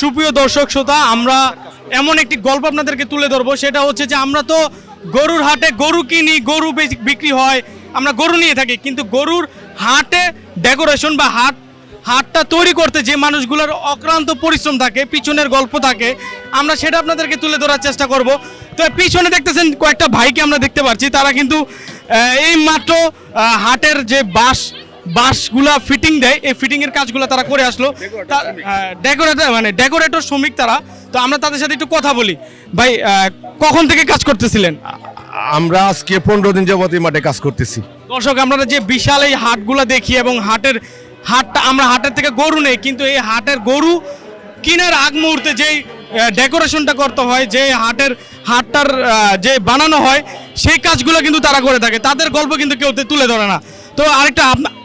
সুপ্রিয় দর্শক শ্রোতা, আমরা এমন একটি গল্প আপনাদেরকে তুলে ধরবো। সেটা হচ্ছে যে আমরা তো গরুর হাটে গরু কিনি, গরু বিক্রি হয়, আমরা গরু নিয়ে থাকি। কিন্তু গরুর হাটে ডেকোরেশন বা হাট, হাটটা তৈরি করতে যে মানুষগুলোর অক্রান্ত পরিশ্রম থাকে, পিছনের গল্প থাকে, আমরা সেটা আপনাদেরকে তুলে ধরার চেষ্টা করব। তো পিছনে দেখতেছেন কয়েকটা ভাইকে আমরা দেখতে পাচ্ছি তারা কিন্তু এই মাত্র হাটের যে বাঁশ বাঁশগুলা ফিটিং দেয়। এই ফিটিং এর কাজগুলো তারা করে আসলো। ডেকোরেটর মানে ডেকোরেটর শ্রমিক তারা। তো আমরা তাদের সাথে একটু কথা বলি। ভাই কখন থেকে কাজ করতেছিলেন? আমরা আজকে পনেরো দিন যাবত এই মাঠে কাজ করতেছি। দর্শক আমরা যে বিশাল এই হাটগুলা দেখি এবং হাটের হাটটা আমরা হাটের থেকে গরু নেই কিন্তু এই হাটের গরু কিনার আগ মুহূর্তে যেই ডেকোরেশনটা করতে হয় যে হাটের হাটটার যে বানানো হয় সেই কাজগুলো কিন্তু তারা করে থাকে। তাদের গল্প কিন্তু কেউ তুলে ধরে না। তো আরেকটা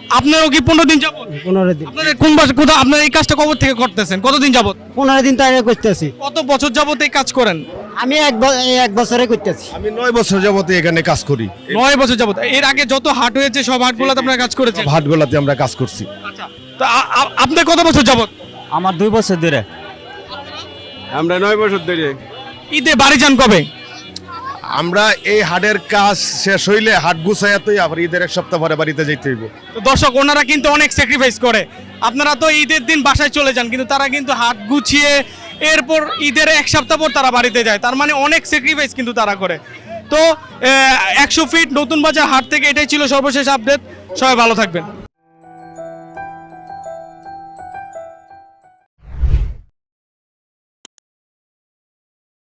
আপনারও কি পনেরো দিন যাবত পনেরো দিন। আপনাদের কোন বাসা কোথাও আপনার এই কাজটা কবর থেকে করতেছেন? কতদিন যাবত পনেরো দিন তাই করতেছি। কত বছর যাবত এই কাজ করেন? আমি এক ব- এই এক বছরে করতেছি। আমি নয় বছর যাবত এখানে কাজ করি। নয় বছর যাবত এর আগে যত হাট হয়েছে সব হাটগুলোতে আপনারা কাজ করেছেন? হাটগুলাতে আমরা কাজ করছি। আচ্ছা। তো আ- কত বছর যাবত আমার দুই বছর ধরে। আমরা নয় বছর ধরে। ঈদে বাড়ি যান কবে? আমরা এই হাটের কাজ শেষ হইলে হাট গুছাইয়া তো আবার ঈদের এক সপ্তাহ পরে বাড়িতে যেতে হইব। তো দর্শক, ওনারা কিন্তু অনেক স্যাক্রিফাইস করে। আপনারা তো ঈদের দিন বাসায় চলে যান, কিন্তু তারা কিন্তু হাট গুছিয়ে এরপর ঈদের এক সপ্তাহ পর তারা বাড়িতে যায়। তার মানে অনেক স্যাক্রিফাইস কিন্তু তারা করে। তো একশো ফিট নতুন বাজার হাট থেকে এটাই ছিল সর্বশেষ আপডেট সবাই ভালো থাকবেন।